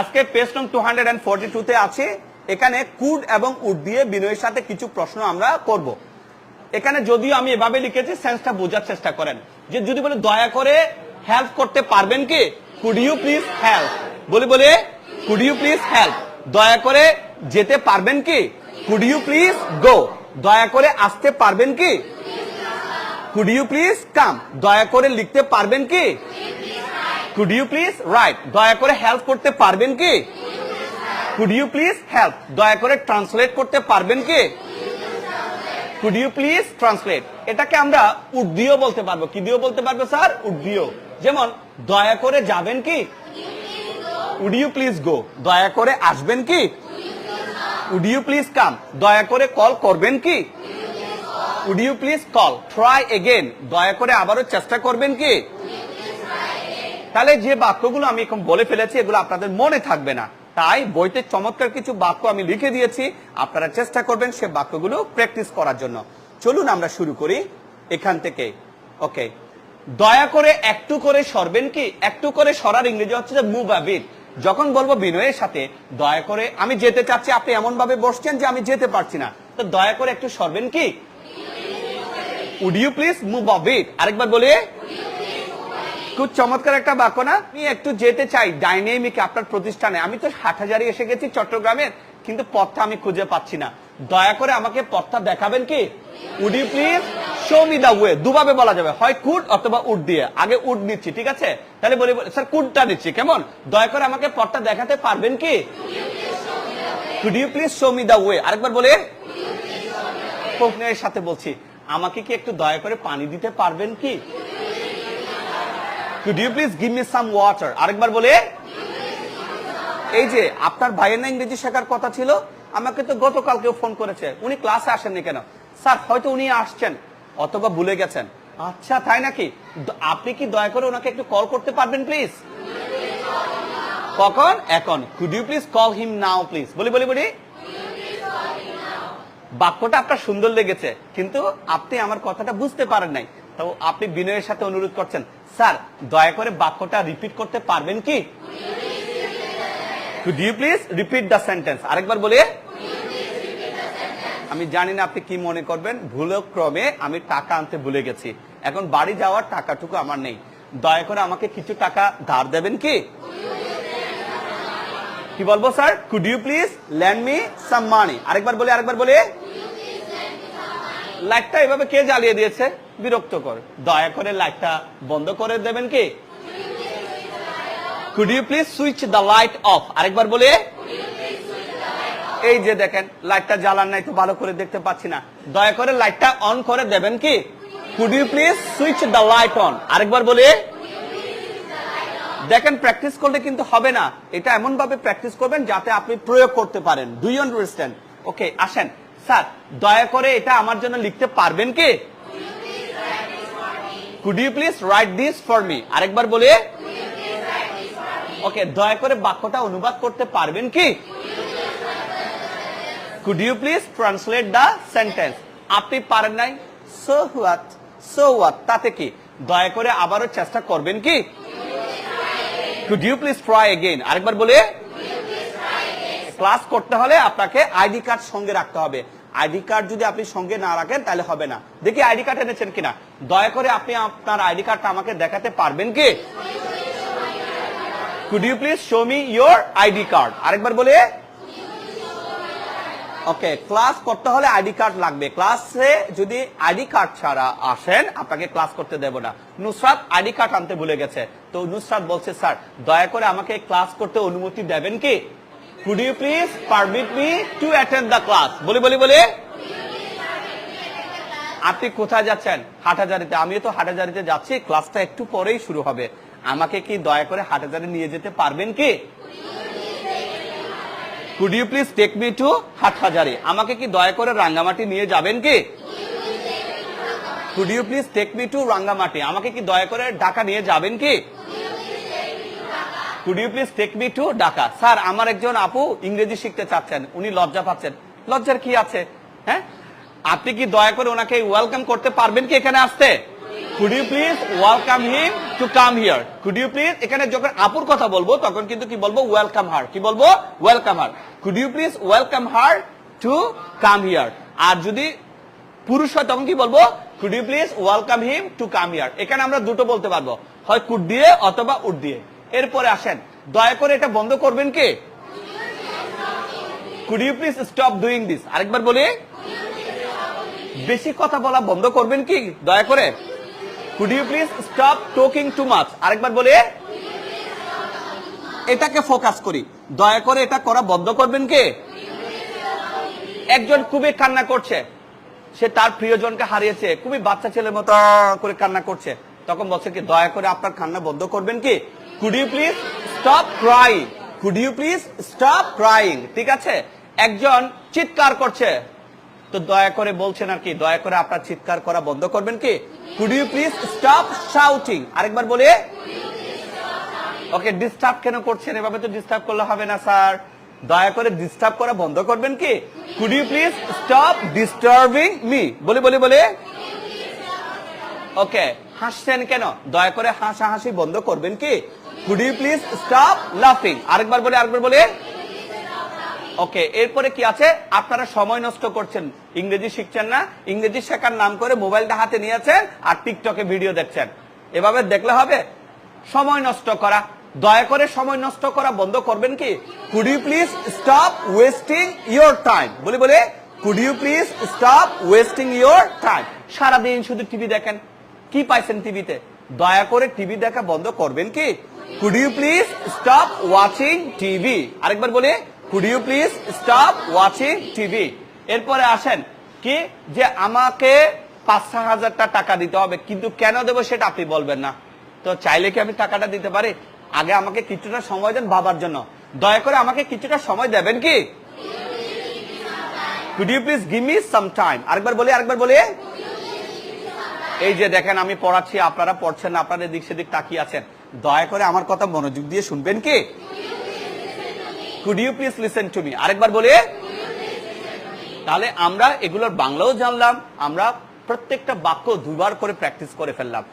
আজকে পেজ নং two hundred টুতে আছে। এখানে কুড এবং উড দিয়ে বিনয়ের সাথে কিছু প্রশ্ন আমরা করব। এখানে যদিও আমি এভাবে লিখেছি সেন্সটা বোঝার চেষ্টা করেন। যে যদি বলে, দয়া করে হেল্প করতে পারবেন কি? কুড ইউ প্লিজ হেল্প বলি, বলে কুড ইউ প্লিজ হেল্প দয়া করে যেতে পারবেন কি? কুড ইউ প্লিজ গো দয়া করে আসতে পারবেন কি? কুড ইউ প্লিজ কাম দয়া করে লিখতে পারবেন কি? কুড ইউ প্লিজ রাইট দয়া করে হেল্প করতে পারবেন কি? কুড ইউ প্লিজ হেল্প দয়া করে ট্রান্সলেট করতে পারবেন কি? কুড ইউ প্লিজ ট্রান্সলেট এটাকে আমরা উর্দিও বলতে পারব। কি দিয়েও বলতে পারব স্যার উর্দিও। যেমন, দয়া করে যাবেন কি? উড ইউ প্লিজ গো দয়া করে আসবেন কি? উড ইউ প্লিজ কাম দয়া করে কল করবেন কি? Would you please call try again দয়া করে আবারও চেষ্টা করবেন কি? তাহলে যে বাক্যগুলো আমি এখন বলে ফেলেছি, এগুলো আপনাদের মনে থাকবে না। তাই বইতে চমৎকার কিছু বাক্য আমি লিখে দিয়েছি। আপনারা চেষ্টা করবেন সে বাক্যগুলো প্র্যাকটিস করার জন্য। চলুন আমরা শুরু করি এখান থেকে। ওকে। দয়া করে একটু করে সরবেন কি? একটু করে সরার ইংরেজি হচ্ছে যে মুভ আবিট যখন বলব বিনয়ের সাথে, দয়া করে আমি যেতে চাচ্ছি, আপনি এমন ভাবে বসছেন যে আমি যেতে পারছি না। তো দয়া করে একটু সরবেন কি? Would you please move a bit আরেকবার বলে। খুব চমৎকার একটা বাক্য না? আমি একটু যেতে চাই ডাইনামিক আপনার প্রতিষ্ঠানে। আমি তো হাটহাজারি এসে গেছি চট্টগ্রামের, কিন্তু পথটা আমি খুঁজে পাচ্ছি না। দয়া করে আমাকে পথটা দেখাবেন কি? Would you please show me the way দুভাবে বলা যাবে। হয় কুড অথবা উড দিয়ে। আগে উড নিচ্ছি, ঠিক আছে? তাহলে বলি স্যার কুডটা নিচ্ছি, কেমন? দয়া করে আমাকে পথটা দেখাতে পারবেন কি? Could you please show me the way আরেকবার বলে। প্রশ্নের সাথে বলছি, আমাকে কি একটু দয়া করে পানি দিতে পারবেন কি? Could you please give me some water আরেকবার বলে, এই যে আপনার ভাইয়ের না ইংরেজি শেখার কথা ছিল, আমাকে তো গতকালকেও ফোন করেছে। উনি ক্লাসে আসেননি কেন? স্যার, হয়তো উনি আসছেন, অথবা ভুলে গেছেন। আচ্ছা তাই নাকি? আপনি কি দয়া করে ওনাকে একটু কল করতে পারবেন প্লিজ কখন? এখন। Could you please call him now please বলি বলি বলি। বাক্যটা আপনার সুন্দর লেগেছে, কিন্তু আপনি আমার কথাটা বুঝতে পারেন নাই। তো আপনি বিনয়ের সাথে অনুরোধ করছেন। স্যার, দয়া করে বাক্যটা রিপিট করতে পারবেন কি? আরেকবার বলে। আমি জানি না আপনি কি মনে করবেন। ভুলক্রমে আমি টাকা আনতে ভুলে গেছি। এখন বাড়ি যাওয়ার টাকাটুকু আমার নেই। দয়া করে আমাকে কিছু টাকা ধার দেবেন কি? কি বলব, sir? Could you please land me some money আরেকবার বলে আরেকবার বলে। লাইটটা এভাবে কে জ্বালিয়ে দিয়েছে? বিরক্তকর। দয়া করে লাইটটা বন্ধ করে দেবেন কি? Could you please switch the light off আরেকবার বলে। এই যে দেখেন, লাইটটা জ্বালান নাই তো ভালো করে দেখতে পাচ্ছি না। দয়া করে লাইটটা অন করে দেবেন কি? Could you please switch the light on আরেকবার বলে। দেখেন প্র্যাকটিস করলে কিন্তু হবে না। এটা এমন ভাবে প্র্যাকটিস করবেন যাতে আপনি প্রয়োগ করতে পারেন। ডু ইউ আন্ডারস্ট্যান্ড ওকে আসেন। স্যার, দয়া করে এটা আমার জন্য লিখতে পারবেন কি? Could you please write this for me আরেকবার বলে। ওকে দয়া করে বাক্যটা অনুবাদ করতে পারবেন কি? Could you please translate the sentence আপনি পারেন নাই? সো হোয়াট সো হোয়াট তাতে কি? দয়া করে আবারও চেষ্টা করবেন কি? Could you please try again আরেকবার বলে। ক্লাস করতে হলে আপনাকে আইডি কার্ড সঙ্গে রাখতে হবে। আইডি কার্ড যদি আপনি সঙ্গে না রাখেন, তাহলে হবে না। দেখি আইডি কার্ড এনেছেন কিনা। দয়া করে আপনি আপনার আইডি কার্ডটা আমাকে দেখাতে পারবেন কি? Could you please show me your ID card আরেকবার বলে। ওকে ক্লাস করতে হলে আইডি কার্ড লাগবে। ক্লাসে যদি আইডি কার্ড ছাড়া আসেন, আপনাকে ক্লাস করতে দেব না। নুসরাত আইডি কার্ড আনতে ভুলে গেছে। তো নুসরাত বলছে, স্যার, দয়া করে আমাকে ক্লাস করতে অনুমতি দেবেন কি? Could you please permit me to attend the class বলি বলি বলি। আপনি কোথায় যাচ্ছেন? হাটাজারিতে আমিও তো হাটাজারিতে যাচ্ছি। ক্লাসটা একটু পরেই শুরু হবে। আমাকে কি দয়া করে হাটাজারি নিয়ে যেতে পারবেন কি? Could you please take me to Hathazari? আমাকে কি দয়া করে রাঙ্গামাটি নিয়ে যাবেন কি? Could you please take me to Rangamati? আমাকে কি দয়া করে ঢাকা নিয়ে যাবেন কি? Could you please take me to Dhaka sir আমার একজন আপু ইংরেজি শিখতে চাচ্ছেন। উনি লজ্জা পাচ্ছেন। লজ্জার কি আছে? হ্যাঁ? আপনি কি দয়া করে ওনাকে ওয়েলকাম করতে পারবেন কি এখানে আসতে? Could you please welcome him to come here could you please এখানে যখন আপুর কথা বলব, তখন কিন্তু কি বলব? ওয়েলকাম হার কি বলব? Welcome her could you please welcome her to come here আর যদি পুরুষ হয়, তখন কি বলব? Could you please welcome him to come here এখানে আমরা দুটো বলতে পারব। হয় কুড দিয়ে অথবা উড দিয়ে। এরপরে আসেন। দয়া করে এটা বন্ধ করবেন কে? Could you please stop doing this আরেকবার বলি। বেশি কথা বলা বন্ধ করবেন কি? দয়া করে। Could you please stop talking too much আরেকবার বলে। এটাকে ফোকাস করি। দয়া করে এটা করা বন্ধ করবেন কে? একজন খুবই কান্না করছে। সে তার প্রিয়জনকে হারিয়েছে। খুবই বাচ্চা ছেলের মতো করে কান্না করছে। তখন বলছে কি, দয়া করে আপনার কান্না বন্ধ করবেন কি? Could you please stop crying could you please stop crying ঠিক আছে? একজন চিৎকার করছে। তো দয়া করে বলছেন আর কি, দয়া করে আপনার চিৎকার করা বন্ধ করবেন কি? Could you please stop shouting আরেকবার বলে। ওকে ডিস্টার্ব কেন করছেন? এভাবে তো ডিস্টার্ব করলে হবে না, স্যার। দয়া করে ডিস্টার্ব করা বন্ধ করবেন কি? Could you please stop disturbing me বলে বলে বলে। ওকে হাসছেন কেন? দয়া করে হাসাহাসি বন্ধ করবেন কি? কুড ইউ প্লিজ স্টপ লাফিং আরেকবার বলে আরেকবার বলে। ওকে এরপরে কি আছে? আপনারা সময় নষ্ট করছেন। ইংরেজি শিখছেন না। ইংরেজি শেখার নাম করে মোবাইলটা হাতে নিয়েছেন আর টিকটকে ভিডিও দেখছেন। এভাবে দেখলে হবে? সময় নষ্ট করা। দয়া করে সময় নষ্ট করা বন্ধ করবেন কি? Could you please stop wasting your time বলি, বলে। Could you please stop wasting your time সারাদিন শুধু টিভি দেখেন। কি পাইছেন টিভিতে? দয়া করে টিভি দেখা বন্ধ করবেন কি? Could you please stop watching TV আরেকবার বলে could you please stop watching TV এরপরে আসেন, কি যে আমাকে পাঁচ ছ হাজারটা টাকা দিতে হবে, কিন্তু কেন দেবো সেটা আপনি বলবেন না। তো চাইলে কি আমি টাকাটা দিতে পারি? আগে আমাকে কিছুটা সময় দেন বাবার জন্য। দয়া করে আমাকে কিছুটা সময় দেবেন কি? Could you please give me some time আরেকবার বলি আরেকবার বলি। এই যে দেখেন, আমি পড়াচ্ছি, আপনারা পড়ছেন আপনারা এদিক সেদিক তাকিয়ে আছেন। দয়া করে আমার কথা মনোযোগ দিয়ে শুনবেন কি? Could you please listen to me আরেকবার বলে। তাহলে আমরা এগুলোর বাংলাও জানলাম, আমরা প্রত্যেকটা বাক্য দুবার করে প্র্যাকটিস করে ফেললাম।